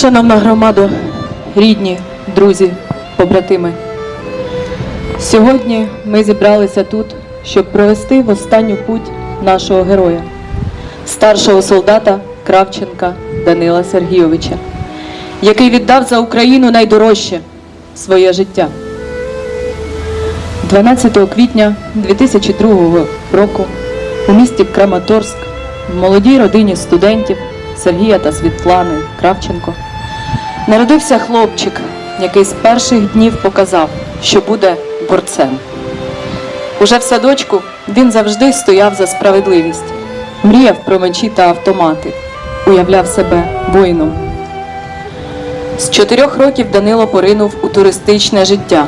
Шановна громадо, рідні, друзі, побратими. Сьогодні ми зібралися тут, щоб провести в останню путь нашого героя, старшого солдата Кравченка Данила Сергійовича, який віддав за Україну найдорожче своє життя. 12 квітня 2002 року у місті Краматорськ в молодій родині студентів Сергія та Світлани Кравченко народився хлопчик, який з перших днів показав, що буде борцем. Уже в садочку він завжди стояв за справедливість, мріяв про мечі та автомати, уявляв себе воїном. З чотирьох років Данило поринув у туристичне життя.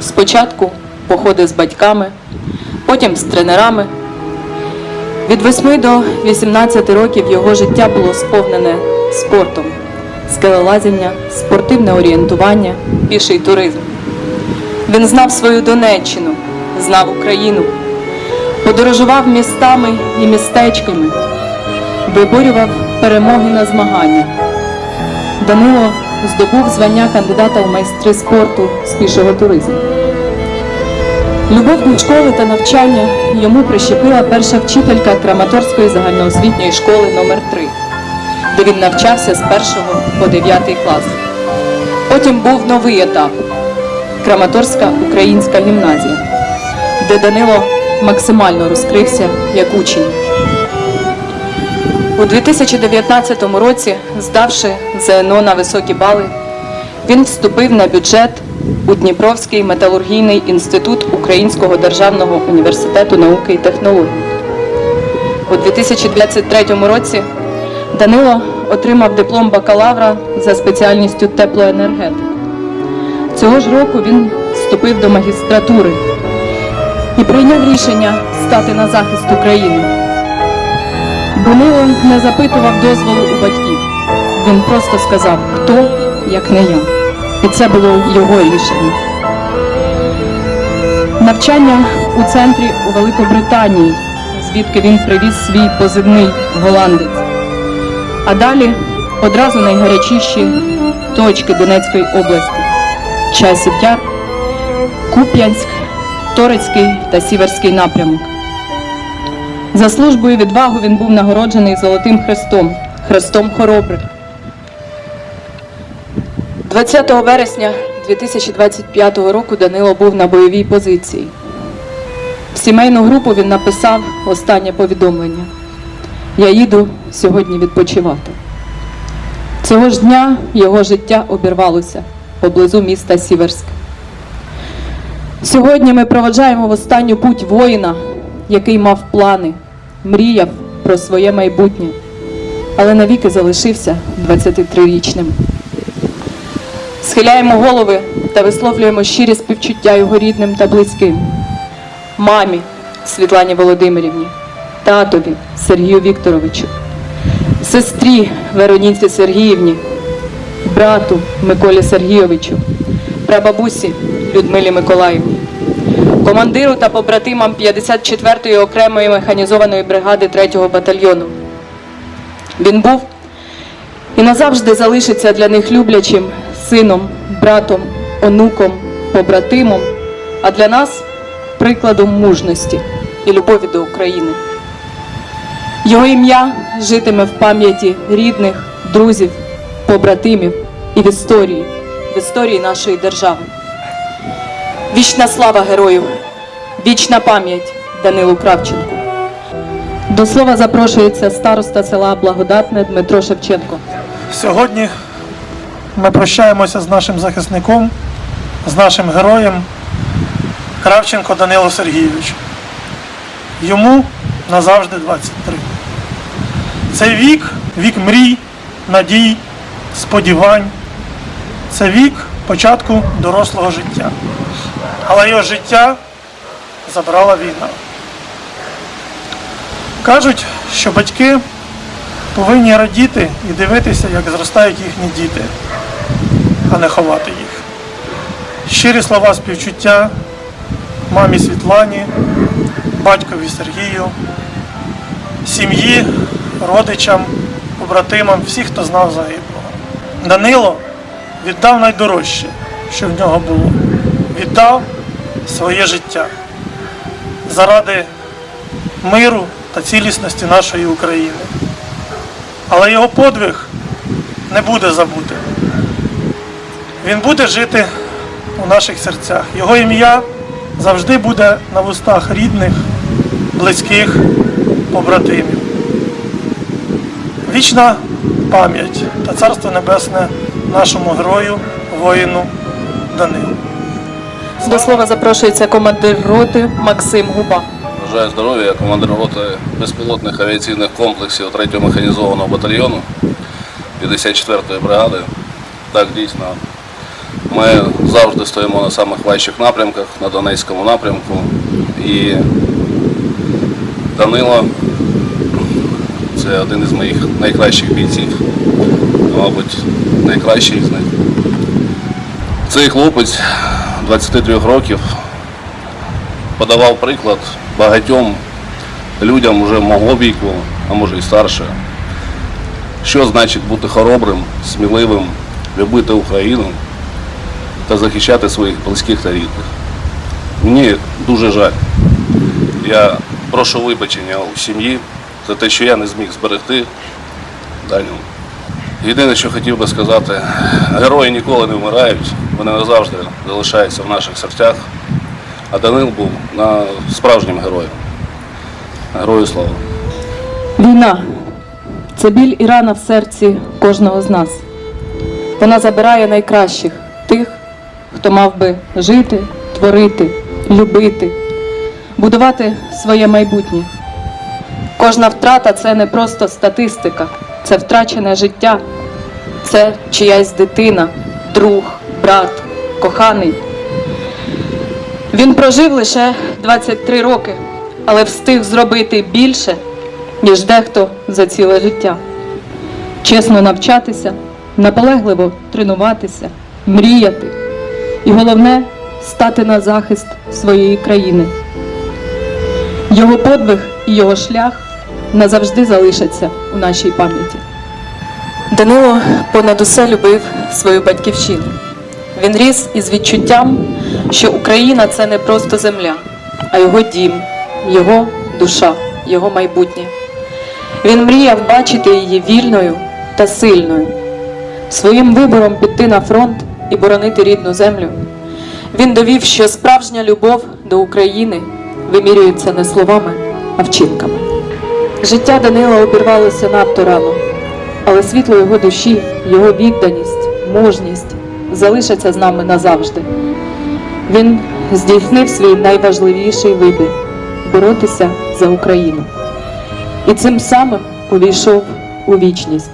Спочатку походи з батьками, потім з тренерами. Від 8 до 18 років його життя було сповнене спортом, скелелазіння, спортивне орієнтування, піший туризм. Він знав свою Донеччину, знав Україну, подорожував містами і містечками, виборював перемоги на змаганнях. Данило здобув звання кандидата у майстри спорту з пішого туризму. Любов до школи та навчання йому прищепила перша вчителька Краматорської загальноосвітньої школи номер 3 де він навчався з 1 по 9 клас. Потім був новий етап Краматорська українська гімназія, де Данило максимально розкрився як учень. У 2019 році, здавши ЗНО на високі бали, він вступив на бюджет у Дніпровський металургійний інститут Українського державного університету науки і технологій. У 2023 році Данило отримав диплом бакалавра за спеціальністю теплоенергетика. Цього ж року він вступив до магістратури і прийняв рішення стати на захист України. Данило не запитував дозволу у батьків. Він просто сказав, хто, як не я. І це було його рішення. Навчання у центрі у Великобританії, звідки він привіз свій позивний голландець. А далі одразу найгарячіші точки Донецької області: Часів Куп'янськ, Торецький та Сіверський напрямок. За службу і відвагу він був нагороджений Золотим Хрестом, Хрестом Хоробрих. 20 вересня 2025 року Данило був на бойовій позиції. В сімейну групу він написав останнє повідомлення. Я їду сьогодні відпочивати. Цього ж дня його життя обірвалося поблизу міста Сіверськ. Сьогодні ми проводжаємо в останню путь воїна, який мав плани, мріяв про своє майбутнє, але навіки залишився 23-річним. Схиляємо голови та висловлюємо щирі співчуття його рідним та близьким, мамі Світлані Володимирівні, татові Сергію Вікторовичу, сестрі Вероніці Сергіївні, брату Миколі Сергійовичу, прабабусі Людмилі Миколаївні, командиру та побратимам 54-ї окремої механізованої бригади 3-го батальйону. Він був і назавжди залишиться для них люблячим сином, братом, онуком, побратимом, а для нас прикладом мужності і любові до України. Його ім'я житиме в пам'яті рідних, друзів, побратимів і в історії, в історії нашої держави. Вічна слава герою, вічна пам'ять Данилу Кравченку. До слова запрошується староста села Благодатне Дмитро Шевченко. Сьогодні ми прощаємося з нашим захисником, з нашим героєм Кравченко Данило Сергійович. Йому назавжди 23. Цей вік вік мрій, надій, сподівань. Це вік початку дорослого життя. Але його життя забрала війна. Кажуть, що батьки повинні радіти і дивитися, як зростають їхні діти, а не ховати їх. Щирі слова співчуття мамі Світлані, батькові Сергію, сім'ї, родичам, побратимам, всіх, хто знав загиблого. Данило віддав найдорожче, що в нього було. Віддав своє життя заради миру та цілісності нашої України. Але його подвиг не буде забутим. Він буде жити у наших серцях. Його ім'я завжди буде на вустах рідних, близьких, побратимів. Вічна пам'ять та царство небесне нашому герою, воїну Данилу. До слова запрошується командир роти Максим Губа. Бажаю здоров'я, командир роти безпілотних авіаційних комплексів 3-го механізованого батальйону 54-ї бригади. Так, дійсно, ми завжди стоїмо на самих важчих напрямках, на Донецькому напрямку. І Данило це один із моїх найкращих бійців, мабуть, найкращий з них. Цей хлопець 23 років подавав приклад багатьом людям уже мого віку, а може і старше. Що значить бути хоробрим, сміливим, любити Україну та захищати своїх близьких та рідних. Мені дуже жаль. Я прошу вибачення у сім'ї за те, що я не зміг зберегти Даню. Єдине, що хотів би сказати, герої ніколи не вмирають, вони назавжди залишаються в наших серцях. А Данил був на справжнім героєм. Герою слава. Війна це біль і рана в серці кожного з нас. Вона забирає найкращих тих, хто мав би жити, творити, любити, будувати своє майбутнє. Кожна втрата це не просто статистика, це втрачене життя, це чиясь дитина, друг, брат, коханий. Він прожив лише 23 роки, але встиг зробити більше, ніж дехто за ціле життя. Чесно навчатися, наполегливо тренуватися, мріяти. І головне стати на захист своєї країни. Його подвиг і його шлях назавжди залишаться у нашій пам'яті. Данило понад усе любив свою батьківщину. Він ріс із відчуттям, що Україна це не просто земля, а його дім, його душа, його майбутнє. Він мріяв бачити її вільною та сильною. Своїм вибором піти на фронт і боронити рідну землю. Він довів, що справжня любов до України вимірюється не словами, а вчинками. Життя Данила обірвалося надто рано, але світло його душі, його відданість, мужність залишаться з нами назавжди. Він здійснив свій найважливіший вибір боротися за Україну. І цим самим увійшов у вічність.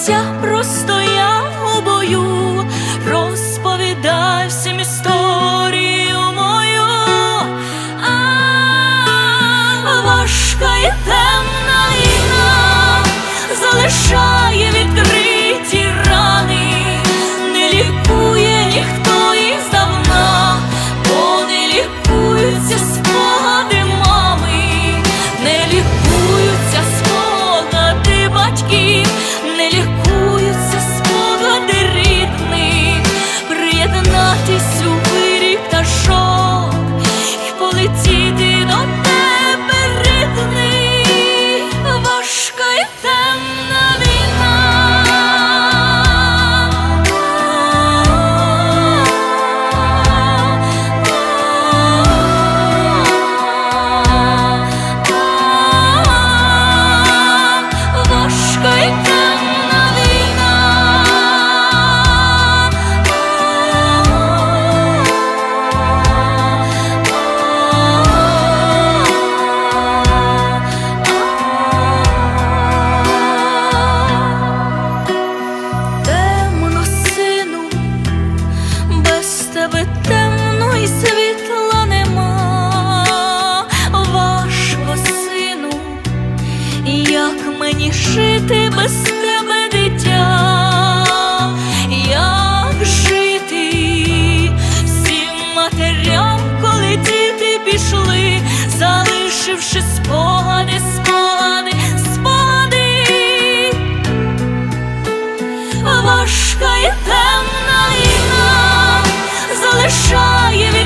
Кінця простояв у бою, розповідай всім історію мою. А важка і темна війна залишає без тебе дитя, як жити всім матерям, коли діти пішли, залишивши спогади, спогади, спогади, важка і темна війна залишає.